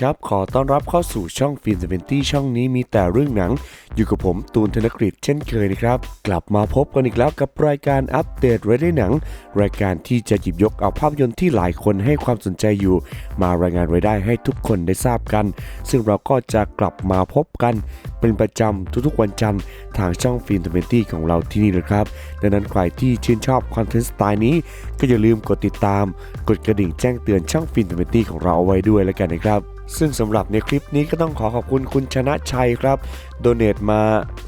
ครับ ขอต้อนรับเข้าสู่ช่องฟิล์มเซเวนตี้ช่องนี้มีแต่เรื่องหนัง อยู่กับผมตูนธนกฤษเช่นเคยนะครับ กลับมาพบกันอีกแล้วกับรายการอัปเดตรายได้หนัง รายการที่จะหยิบยกเอาภาพยนตร์ที่หลายคนให้ความสนใจอยู่ มารายงานรายได้ให้ทุกคนได้ทราบกัน ซึ่งเราก็จะกลับมาพบกัน เป็นประจำทุกๆวันจันทร์ทางช่องฟิล์มเซเวนตี้ของเราที่นี่เลยครับดังนั้นใครที่ชื่นชอบคอนเทนต์สไตล์นี้ ก็อย่าลืมกดติดตาม กดกระดิ่งแจ้งเตือนช่องฟินเทอร์เมตี้ของเราเอาไว้ด้วยแล้วกันนะครับ ซึ่งสำหรับในคลิปนี้ก็ต้องขอขอบคุณคุณชนะชัยครับ โดเนตมา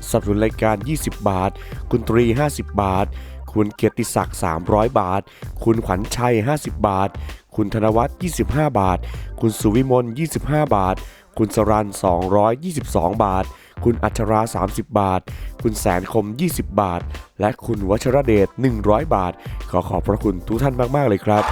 สนับสนุนรายการ 20 บาท คุณตรี 50 บาท คุณเกียรติศักดิ์ 300 บาท คุณขวัญชัย 50 บาท คุณธนวัฒน์ 25 บาท คุณสุวิมล 25 บาท คุณสรัน 222 บาท คุณอัชรา 30 บาท คุณแสนคม 20 บาท และคุณวัชรเดช 100 บาท ขอขอบพระคุณทุกท่านมาก ๆ เลยครับ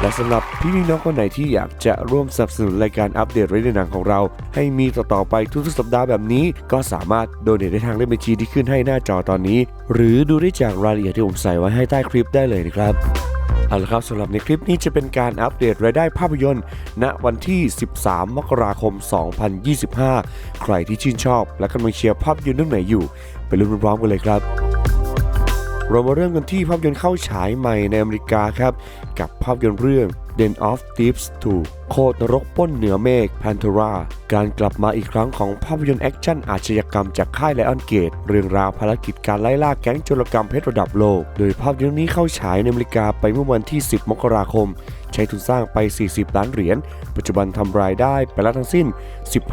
และสำหรับพี่น้องคนไหนที่อยากจะร่วมสนับสนุนรายการอัปเดตเรื่องหนังของเรา ให้มีต่อๆไปทุกๆสัปดาห์แบบนี้ ก็สามารถโดเนทได้ทางเลขบัญชีที่ขึ้นให้หน้าจอตอนนี้ หรือดูได้จากรายละเอียดที่ผมใส่ไว้ให้ใต้คลิปได้เลยนะครับเอาละครับสำหรับในคลิปนี้จะเป็นการอัปเดตรายได้ภาพยนตร์ ณวันที่ 13 มกราคม 2025 ใครที่ชื่นชอบ และกำลังเชียร์ภาพยนตร์เรื่องไหนอยู่ ไปลุ้นพร้อมกันเลยครับ เรามาเริ่มกันที่ภาพยนตร์เข้าฉายใหม่ในอเมริกาครับ กับภาพยนตร์เรื่อง Den of Thieves 2 โคตรนรกป้นเหนือเมฆ Pantera การกลับมาอีกครั้งของภาพยนตร์แอคชั่นอาชญากรรมจากค่ายไลออนเกต เรื่องราวภารกิจการไล่ล่าแก๊งโจรกรรมเพชรระดับโลก โดยภาพยนตร์นี้เข้าฉายในอเมริกาไปเมื่อวันที่ 10 มกราคม ใช้ทุนสร้างไป 40 ล้านเหรียญ ปัจจุบันทำรายได้ไปแล้วทั้งสิ้น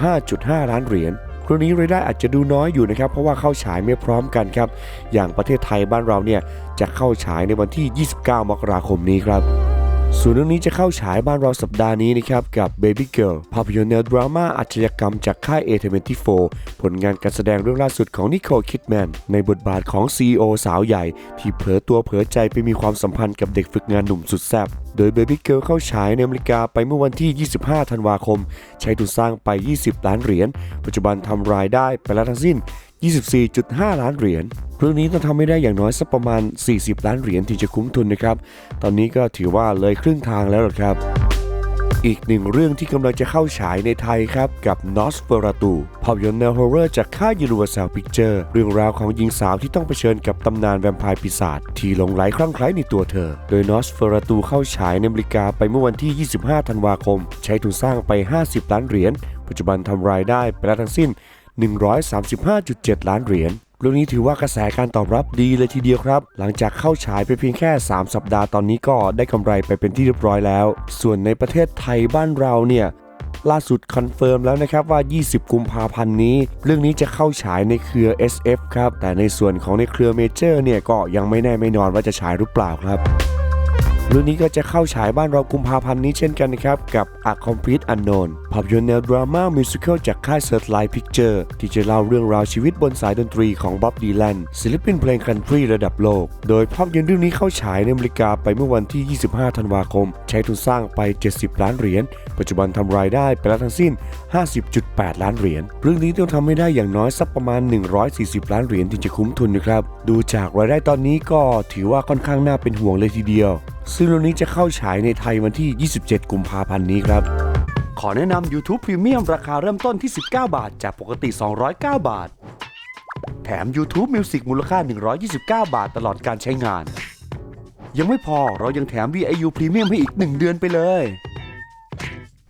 15.5 ล้านเหรียญ ครั้งนี้รายได้อาจจะดูน้อยอยู่นะครับ เพราะว่าเข้าฉายไม่พร้อมกันครับ อย่างประเทศไทยบ้านเราเนี่ยจะเข้าฉายในวันที่ 29 มกราคมนี้ครับ ส่วนเรื่องนี้จะเข้าฉายบ้านเราสัปดาห์นี้นะครับ กับ Baby Girl ภาพยนตร์แนวดราม่าอาชญากรรมจากค่าย A24 ผลงานการแสดงเรื่องล่าสุดของนิโคลคิดแมนในบทบาทของ CEO สาวใหญ่ ที่เผลอตัวเผลอใจไปมีความสัมพันธ์กับเด็กฝึกงานหนุ่มสุดแซ่บโดย Baby Girl เข้าฉายในอเมริกาไปเมื่อวันที่ 25 ธันวาคม ใช้ทุนสร้างไป 20 ล้านเหรียญ ปัจจุบันทำรายได้ไปแล้วทั้งสิ้น 24.5 ล้านเหรียญ เรื่องนี้ต้องทำให้ได้อย่างน้อยสักประมาณ 40 ล้านเหรียญที่จะคุ้มทุนนะครับ ตอนนี้ก็ถือว่าเลยครึ่งทางแล้วหรอครับ อีกหนึ่งเรื่องที่กำลังจะเข้าฉายในไทยครับ กับ Nosferatu ภาพยนตร์แนวฮอร์เรอร์จากค่าย Universal Picture เรื่องราวของหญิงสาวที่ต้องเผชิญกับตำนานแวมไพร์ปีศาจที่หลงไหลคลั่งไคล้ในตัวเธอ โดย Nosferatu เข้าฉายในอเมริกาไปเมื่อวันที่ 25 ธันวาคม ใช้ทุนสร้างไป 50 ล้านเหรียญปัจจุบันทำรายได้ไปแล้วทั้งสิ้น 135.7 ล้านเหรียญ เรื่องนี้ถือว่ากระแสการตอบรับดีเลยทีเดียวครับ หลังจากเข้าฉายไปเพียงแค่ 3 สัปดาห์ตอนนี้ก็ได้กำไรไปเป็นที่เรียบร้อยแล้ว ส่วนในประเทศไทยบ้านเราเนี่ยล่าสุดคอนเฟิร์มแล้วนะครับว่า 20 กุมภาพันธ์นี้ เรื่องนี้จะเข้าฉายในเครือ SF ครับ แต่ในส่วนของในเครือเมเจอร์เนี่ยก็ยังไม่แน่ไม่นอนว่าจะฉายหรือเปล่าครับ เรื่องนี้ก็จะเข้าฉายบ้านเรากุมภาพันธ์นี้เช่นกันนะครับ กับ A Complete Unknown ภาพยนตร์แนวดราม่ามิวสิควลจากค่าย Searchlight Picture ที่จะเล่าเรื่องราวชีวิตบนสายดนตรีของบ๊อบดีแลนศิลปินเพลงคันทรีระดับโลก โดยภาพยนตร์เรื่องนี้เข้าฉายในอเมริกาไปเมื่อวันที่ 25 ธันวาคม ใช้ทุนสร้างไป 70 ล้านเหรียญ ปัจจุบันทำรายได้ไปแล้วทั้งสิ้น 50.8 ล้านเหรียญ เรื่องนี้ต้องทำให้ได้อย่างน้อยสักประมาณ 140 ล้านเหรียญถึงจะคุ้มทุนนะครับ ดูจากรายได้ตอนนี้ก็ถือว่าค่อนข้างน่าเป็นห่วงเลยทีเดียว ซึ่งเรื่องนี้จะเข้าฉายในไทยวันที่ 27 กุมภาพันธ์นี้ครับ ขอแนะนำ YouTube Premium ราคาเริ่มต้นที่ 19 บาท จากปกติ 209 บาท แถม YouTube Music มูลค่า 129 บาทตลอดการใช้งาน ยังไม่พอเรายังแถม VIU Premium ให้อีก 1 เดือนไปเลย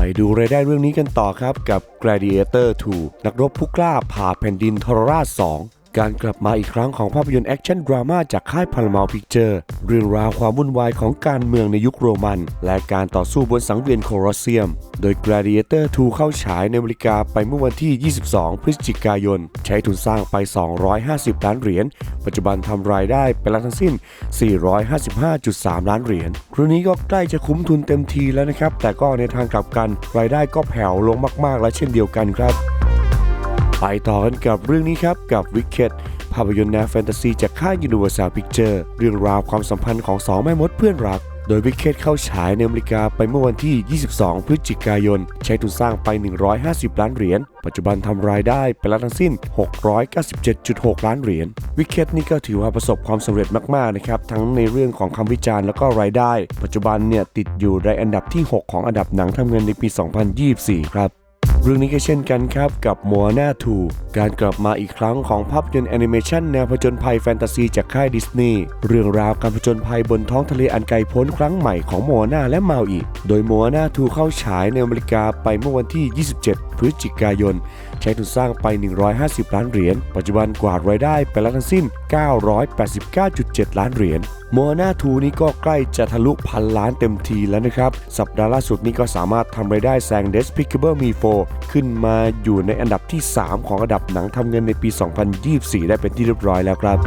ไปดูรายได้เรื่องนี้กันต่อครับกับ Gladiator 2 นักรบผู้กล้าผ่าแผ่นดินทรราช 2 การกลับมาอีกครั้งของภาพยนตร์แอคชั่นดราม่าจากค่ายพารามาพิกเจอร์เรื่องราวความวุ่นวายของการเมืองในยุคโรมัน และการต่อสู้บนสังเวียนโคลอสเซียม โดย Gladiator 2 เข้าฉายในอเมริกาไปเมื่อวันที่ 22 พฤศจิกายน ใช้ทุนสร้างไป 250 ล้านเหรียญ ปัจจุบันทำรายได้ไปแล้วทั้งสิ้น 455.3 ล้านเหรียญครั้นี้ก็ใกล้จะคุ้มทุนเต็มทีแล้วนะครับ แต่ก็ในทางกลับกันรายได้ก็แผ่วลงมาก ๆ และเช่นเดียวกันครับ ไปต่อกันกับเรื่องนี้ครับกับ Wicked ภาพยนตร์แนวแฟนตาซีจากค่าย Universal Pictures เรื่องราวความสัมพันธ์ของสองแม่มดเพื่อนรัก โดย Wicked เข้าฉายในอเมริกาไปเมื่อวันที่ 22 พฤศจิกายน ใช้ทุนสร้างไป 150 ล้านเหรียญ ปัจจุบันทำรายได้ไปแล้วทั้งสิ้น 697.6 ล้านเหรียญ Wicked นี่ก็ถือว่าประสบความสำเร็จมากๆนะครับ ทั้งในเรื่องของคำวิจารณ์แล้วก็รายได้ ปัจจุบันเนี่ยติดอยู่ในอันดับที่ 6 ของอันดับหนังทำเงินในปี 2024 ครับ เรื่องนี้ก็เช่นกันครับกับ Moana 2การกลับมาอีกครั้งของภาพยนตร์แอนิเมชันแนวผจญภัยแฟนตาซีจากค่ายดิสนีย์เรื่องราวการผจญภัยบนท้องทะเลอันไกลโพ้นครั้งใหม่ของโมนาและมาอีโดย Moana 2เข้าฉายในอเมริกาไปเมื่อวันที่ 27 พฤศจิกายน ใช้ทุนสร้างไป 150 ล้านเหรียญปัจจุบันกวาดรายได้ไปแล้วทั้งสิ้น 989.7 ล้านเหรียญ โมนาทูนี้ก็ใกล้จะทะลุพันล้านเต็มทีแล้วนะครับ สัปดาห์ล่าสุดนี้ก็สามารถทำรายได้แซง Despicable Me 4 ขึ้นมาอยู่ในอันดับที่ 3 ของอันดับหนังทำเงินในปี 2024 ได้เป็นที่เรียบร้อยแล้วครับ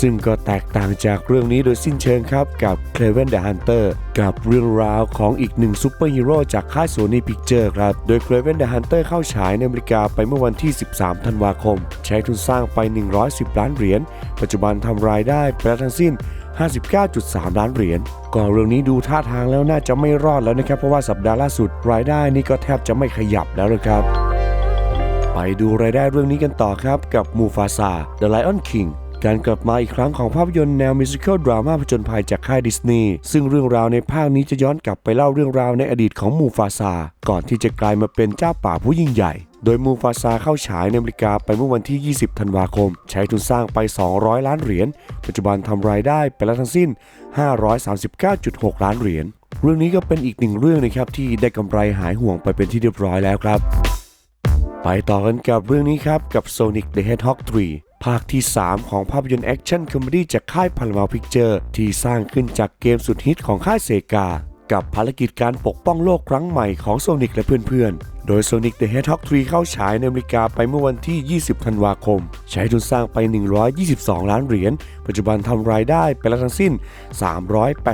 ซึ่งก็แตกต่างจากเรื่องนี้โดยสิ้นเชิงครับกับ c l e v e n the Hunter กับเรื่องราวของอีกหนึ่งซูเปอร์ฮีโร่จากค่าย Sony Picture ครับ โดย c l e v e n the Hunter เข้าฉายในอเมริกาไปเมื่อวันที่ 13 ธันวาคม ใช้ทุนสร้างไป 110 ล้านเหรียญ ปัจจุบันทำรายได้ไปแล้วทั้งสิ้น 59.3 ล้านเหรียญก็เรื่องนี้ดูท่าทางแล้วน่าจะไม่รอดแล้วนะครับ เพราะว่าสัปดาห์ล่าสุดรายได้นี่ก็แทบจะไม่ขยับแล้วเลยครับ ไปดูรายได้เรื่องนี้กันต่อครับกับมูฟาซา The Lion King การกลับมาอีกครั้งของภาพยนตร์แนวมิวสิควลดราม่าผจญภัยจากค่ายดิสนีย์ซึ่งเรื่องราวในภาคนี้จะย้อนกลับไปเล่าเรื่องราวในอดีตของมูฟาซา ก่อนที่จะกลายมาเป็นเจ้าป่าผู้ยิ่งใหญ่ โดยมูฟาซาเข้าฉายในอเมริกาไปเมื่อวันที่ 20 ธันวาคม ใช้ทุนสร้างไป 200 ล้านเหรียญ ปัจจุบันทำรายได้ไปแล้วทั้งสิ้น 539.6 ล้านเหรียญ เรื่องนี้ก็เป็นอีกหนึ่งเรื่องนะครับที่ได้กำไรหายห่วงไปเป็นที่เรียบร้อยแล้วครับ ไปต่อกันกับเรื่องนี้ครับกับ Sonic the Hedgehog 3 ภาคที่ 3 ของภาพยนตร์แอคชั่นคอมเมดี้จากค่ายพันมาพิกเจอร์ที่สร้างขึ้นจากเกมสุดฮิตของค่ายเซกา กับภารกิจการปกป้องโลกครั้งใหม่ของโซนิกและเพื่อนๆ โดย Sonic the Hedgehog 3 เข้าฉายในอเมริกาไปเมื่อวันที่ 20 ธันวาคม ใช้ทุนสร้างไป 122 ล้านเหรียญ ปัจจุบันทำรายได้ไปแล้วทั้งสิ้น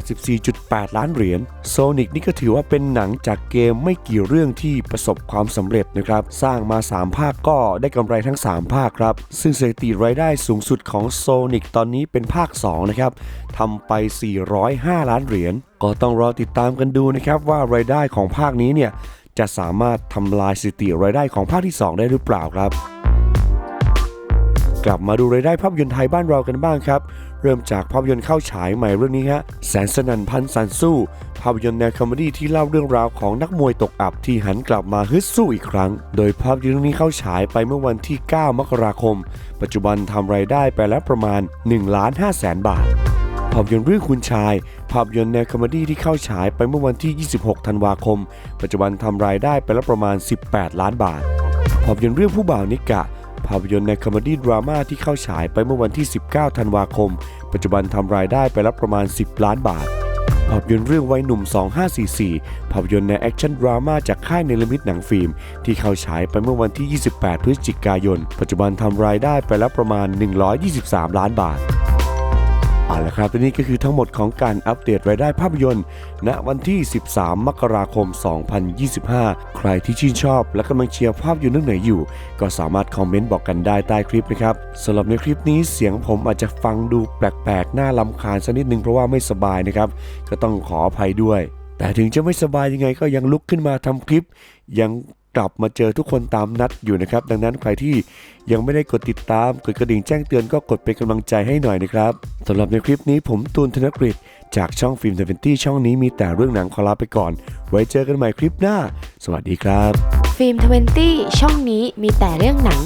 384.8 ล้านเหรียญ Sonic นี่ก็ถือว่าเป็นหนังจากเกมไม่กี่เรื่องที่ประสบความสำเร็จนะครับ สร้างมา 3 ภาคก็ได้กำไรทั้ง 3 ภาคครับ ซึ่งสถิติรายได้สูงสุดของ Sonic ตอนนี้เป็นภาค 2 นะครับทำไป 405 ล้านเหรียญ ก็ต้องรอติดตามกันดูนะครับว่ารายได้ของภาคนี้เนี่ย จะสามารถทำลายสถิติรายได้ของภาคที่ 2 ได้หรือเปล่าครับ กลับมาดูรายได้ภาพยนตร์ไทยบ้านเรากันบ้างครับ เริ่มจากภาพยนตร์เข้าฉายใหม่เรื่องนี้ฮะแสนสนันพันสันสู้ ภาพยนตร์แนวคอมเมดี้ที่เล่าเรื่องราวของนักมวยตกอับที่หันกลับมาฮึดสู้อีกครั้ง โดยภาพยนตร์เรื่องนี้เข้าฉายไปเมื่อวันที่ 9 มกราคม ปัจจุบันทำรายได้ไปแล้วประมาณ1ล้าน5แสนบาท ภาพยนตร์เรื่องคุณชาย ภาพยนตร์แนวคอมดี้ที่เข้าฉายไปเมื่อวันที่ 26 ธันวาคม ปัจจุบันทำรายได้ไปแล้วประมาณ 18 ล้านบาท ภาพยนตร์เรื่องผู้บ่าวนิกะ ภาพยนตร์ในวคอมเมดี้ดราม่าที่เข้าฉายไปเมื่อวันที่ 19 ธันวาคม ปัจจุบันทำรายได้ไปแล้วประมาณ 10 ล้านบาท ภาพยนตร์เรื่องวัยหนุ่ม 2544 ภาพยนตร์ในแอคชั่นดราม่าจากค่ายเนลมิตหนังฟิล์ม ที่เข้าฉายไปเมื่อวันที่ 28 พฤศจิกายน ปัจจุบันทำรายได้ไปแล้วประมาณ 123 ล้านบาท เอาละครับและนี่ก็คือทั้งหมดของการอัปเดตรายได้ภาพยนตร์ ณวันที่ 13 มกราคม 2025 ใครที่ชื่นชอบ และกำลังเชียร์ภาพยนตร์เรื่องไหนอยู่ ก็สามารถคอมเมนต์บอกกันได้ใต้คลิปนะครับสำหรับในคลิปนี้เสียงผมอาจจะฟังดูแปลกๆ น่าลำคาญสักนิดนึงเพราะว่าไม่สบายนะครับ ก็ต้องขออภัยด้วย แต่ถึงจะไม่สบายยังไงก็ยังลุกขึ้นมาทำคลิปยัง กลับมาเจอทุกคนตามนัดอยู่นะครับ ดังนั้นใครที่ยังไม่ได้กดติดตามกดกระดิ่งแจ้งเตือนก็กดเป็นกำลังใจให้หน่อยนะครับสำหรับในคลิปนี้ผมตูนธนกฤษจากช่องฟิล์มเทเวนตี้ช่องนี้มีแต่เรื่องหนังขอลาไปก่อน ไว้เจอกันใหม่คลิปหน้า สวัสดีครับ ฟิล์ม20ช่องนี้มีแต่เรื่องหนัง